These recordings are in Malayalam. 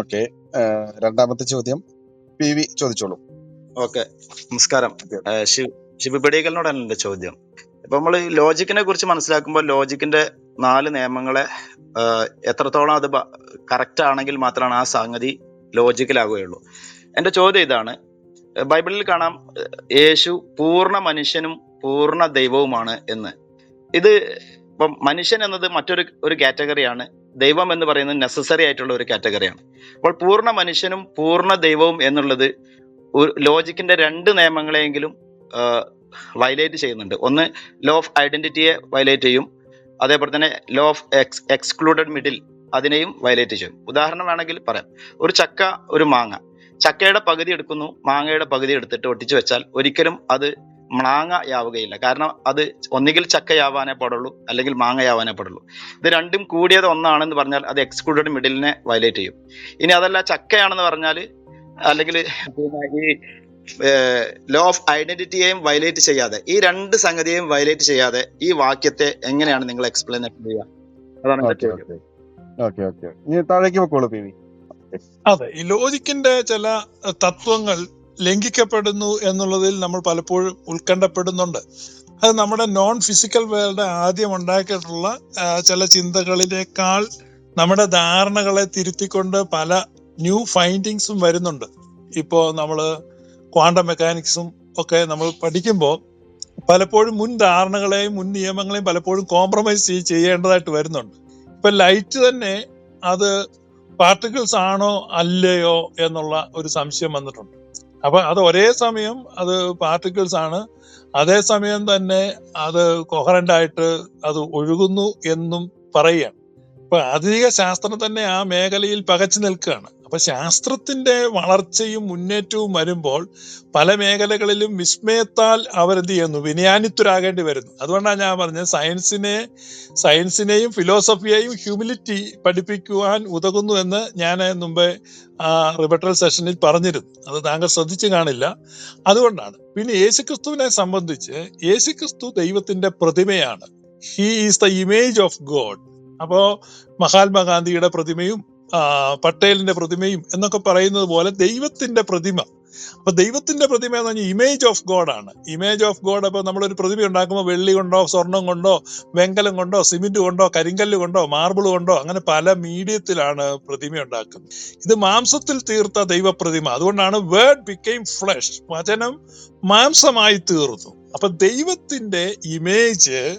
ഓക്കെ. രണ്ടാമത്തെ ചോദ്യം പി വി ചോദിച്ചോളൂ. ഓക്കെ. നമസ്കാരം. ശിവ് ശിവപടിയകലിനോടാണ് എന്റെ ചോദ്യം. ഇപ്പൊ നമ്മൾ ലോജിക്കിനെ കുറിച്ച് മനസ്സിലാക്കുമ്പോൾ ലോജിക്കിന്റെ നാല് നിയമങ്ങളെ എത്രത്തോളം അത് കറക്റ്റ് ആണെങ്കിൽ മാത്രമാണ് ആ സംഗതി ലോജിക്കലാകുകയുള്ളൂ. എന്റെ ചോദ്യം ഇതാണ്. ബൈബിളിൽ കാണാം യേശു പൂർണ മനുഷ്യനും പൂർണ ദൈവവുമാണ് എന്ന്. ഇത് ഇപ്പം മനുഷ്യൻ എന്നത് മറ്റൊരു ഒരു കാറ്റഗറിയാണ്. ദൈവം എന്ന് പറയുന്നത് നെസസറി ആയിട്ടുള്ള ഒരു കാറ്റഗറിയാണ് അപ്പോൾ പൂർണ മനുഷ്യനും പൂർണ ദൈവവും എന്നുള്ളത് ഒരു ലോജിക്കിന്റെ രണ്ട് നിയമങ്ങളെങ്കിലും വയലേറ്റ് ചെയ്യുന്നുണ്ട്. ഒന്ന് ലോ ഓഫ് ഐഡന്റിറ്റിയെ വയലേറ്റ് ചെയ്യും. അതേപോലെ തന്നെ law of ex excluded middle അതിനെയും വയലേറ്റ് ചെയ്യും. ഉദാഹരണം വേണമെങ്കിൽ പറയാം. ഒരു ചക്ക ഒരു മാങ്ങ. ചക്കയുടെ പകുതി എടുക്കുന്നു മാങ്ങയുടെ പകുതി എടുത്തിട്ട് ഒട്ടിച്ചു വെച്ചാൽ ഒരിക്കലും അത് മാങ്ങയാവുകയില്ല കാരണം അത് ഒന്നുകിൽ ചക്കയാവാനേ പാടുള്ളൂ അല്ലെങ്കിൽ മാങ്ങയാവാനേ പാടുള്ളൂ. ഇത് രണ്ടും കൂടിയത് ഒന്നാണെന്ന് പറഞ്ഞാൽ അത് എക്സ്ക്ലൂഡഡ് മിഡിലിനെ വയലേറ്റ് ചെയ്യും. ഇനി അതല്ല ചക്കയാണെന്ന് പറഞ്ഞാൽ അല്ലെങ്കിൽ ഈ ലോ ഓഫ് ഐഡന്റിറ്റിയെയും വയലേറ്റ് ചെയ്യാതെ ഈ രണ്ട് സംഗതിയെയും വയലേറ്റ് ചെയ്യാതെ ഈ വാക്യത്തെ എങ്ങനെയാണ് നിങ്ങൾ എക്സ്പ്ലെയിൻ ചെയ്യുക? അതാണ് താഴേക്ക് അതെ ഈ ലോജിക്കിന്റെ ചില തത്വങ്ങൾ ലംഘിക്കപ്പെടുന്നു എന്നുള്ളതിൽ നമ്മൾ പലപ്പോഴും ഉത്കണ്ഠപ്പെടുന്നുണ്ട്. അത് നമ്മുടെ നോൺ ഫിസിക്കൽ വേൾഡ് ആദ്യം ഉണ്ടാക്കിയിട്ടുള്ള ചില ചിന്തകളിലേക്കാൾ നമ്മുടെ ധാരണകളെ തിരുത്തിക്കൊണ്ട് പല ന്യൂ ഫൈൻഡിങ്സും വരുന്നുണ്ട്. ഇപ്പോൾ നമ്മൾ ക്വാണ്ടം മെക്കാനിക്സും ഒക്കെ നമ്മൾ പഠിക്കുമ്പോൾ പലപ്പോഴും മുൻ ധാരണകളെയും മുൻ നിയമങ്ങളെയും പലപ്പോഴും കോംപ്രമൈസ് ചെയ്യേണ്ടതായിട്ട് വരുന്നുണ്ട്. ഇപ്പൊ ലൈറ്റ് തന്നെ അത് പാർട്ടിക്കിൾസ് ആണോ അല്ലയോ എന്നുള്ള ഒരു സംശയം വന്നിട്ടുണ്ട്. അപ്പൊ അത് ഒരേ സമയം അത് പാർട്ടിക്കിൾസ് ആണ്. അതേസമയം തന്നെ അത് കൊഹറന്റ് ആയിട്ട് അത് ഒഴുകുന്നു എന്നും പറയുകയാണ്. ഇപ്പൊ ആധുനിക ശാസ്ത്രം തന്നെ ആ മേഖലയിൽ പകച്ചു നിൽക്കുകയാണ്. അപ്പൊ ശാസ്ത്രത്തിന്റെ വളർച്ചയും മുന്നേറ്റവും വരുമ്പോൾ പല മേഖലകളിലും വിസ്മയത്താൽ അവരെന്ത് ചെയ്യുന്നു? വിനയാനിത്വരാകേണ്ടി വരുന്നു. അതുകൊണ്ടാണ് ഞാൻ പറഞ്ഞത് സയൻസിനെ സയൻസിനെയും ഫിലോസഫിയെയും ഹ്യൂമിലിറ്റി പഠിപ്പിക്കുവാൻ ഉതകുന്നു എന്ന് ഞാൻ മുമ്പേ ആ റിബട്ടൽ സെഷനിൽ പറഞ്ഞിരുന്നു. അത് താങ്കൾ ശ്രദ്ധിച്ചു കാണില്ല. അതുകൊണ്ടാണ്. പിന്നെ യേശുക്രിസ്തുവിനെ സംബന്ധിച്ച് യേശുക്രിസ്തു ദൈവത്തിന്റെ പ്രതിമയാണ്. He is the image of God അപ്പോ മഹാത്മാഗാന്ധിയുടെ പ്രതിമയും പട്ടേലിന്റെ പ്രതിമയും എന്നൊക്കെ പറയുന്നത് പോലെ ദൈവത്തിന്റെ പ്രതിമ. അപ്പൊ ദൈവത്തിന്റെ പ്രതിമ എന്ന് പറഞ്ഞാൽ ഇമേജ് ഓഫ് ഗോഡ് ആണ്. ഇമേജ് ഓഫ് ഗോഡ് അപ്പൊ നമ്മളൊരു പ്രതിമ ഉണ്ടാക്കുമ്പോൾ വെള്ളി കൊണ്ടോ സ്വർണം കൊണ്ടോ വെങ്കലം കൊണ്ടോ സിമെന്റ് കൊണ്ടോ കരിങ്കല്ല് കൊണ്ടോ മാർബിൾ കൊണ്ടോ അങ്ങനെ പല മീഡിയത്തിലാണ് പ്രതിമ ഉണ്ടാക്കുന്നത്. ഇത് മാംസത്തിൽ തീർത്ത ദൈവപ്രതിമ. അതുകൊണ്ടാണ് വേർഡ് ബിക്കെയിം ഫ്ലഷ് വചനം മാംസമായി തീർന്നു. അപ്പൊ ദൈവത്തിന്റെ ഇമേജ്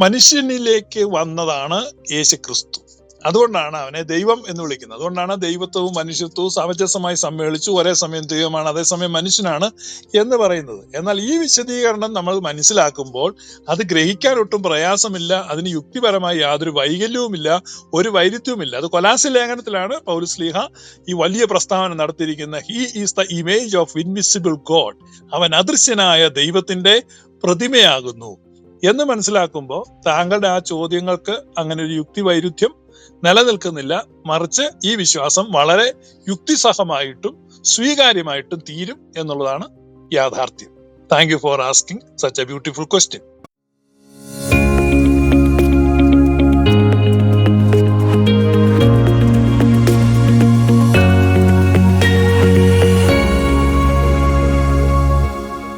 മനുഷ്യനിലേക്ക് വന്നതാണ് യേശു ക്രിസ്തു അതുകൊണ്ടാണ് അവനെ ദൈവം എന്ന് വിളിക്കുന്നത്. അതുകൊണ്ടാണ് ദൈവത്വവും മനുഷ്യത്വവും സമഞ്ജസമായി സമ്മേളിച്ചു. ഒരേ സമയം ദൈവമാണ് അതേസമയം മനുഷ്യനാണ് എന്ന് പറയുന്നത്. എന്നാൽ ഈ വിശദീകരണം നമ്മൾ മനസ്സിലാക്കുമ്പോൾ അത് ഗ്രഹിക്കാൻ ഒട്ടും പ്രയാസമില്ല അതിന് യുക്തിപരമായി യാതൊരു വൈകല്യവുമില്ല ഒരു വൈരുദ്ധ്യവുമില്ല. അത് കൊലാസി ലേഖനത്തിലാണ് പൗരസ്ലീഹ ഈ വലിയ പ്രസ്താവന നടത്തിയിരിക്കുന്ന he is the image of invisible God അവൻ അദൃശ്യനായ ദൈവത്തിന്റെ പ്രതിമയാകുന്നു. എന്ന് മനസ്സിലാക്കുമ്പോൾ താങ്കളുടെ ആ ചോദ്യങ്ങൾക്ക് അങ്ങനെ ഒരു യുക്തി വൈരുദ്ധ്യം നിലനിൽക്കുന്നില്ല. മറിച്ച് ഈ വിശ്വാസം വളരെ യുക്തിസഹമായിട്ടും സ്വീകാര്യമായിട്ടും തീരും എന്നുള്ളതാണ് യാഥാർത്ഥ്യം. Thank you for asking such a beautiful question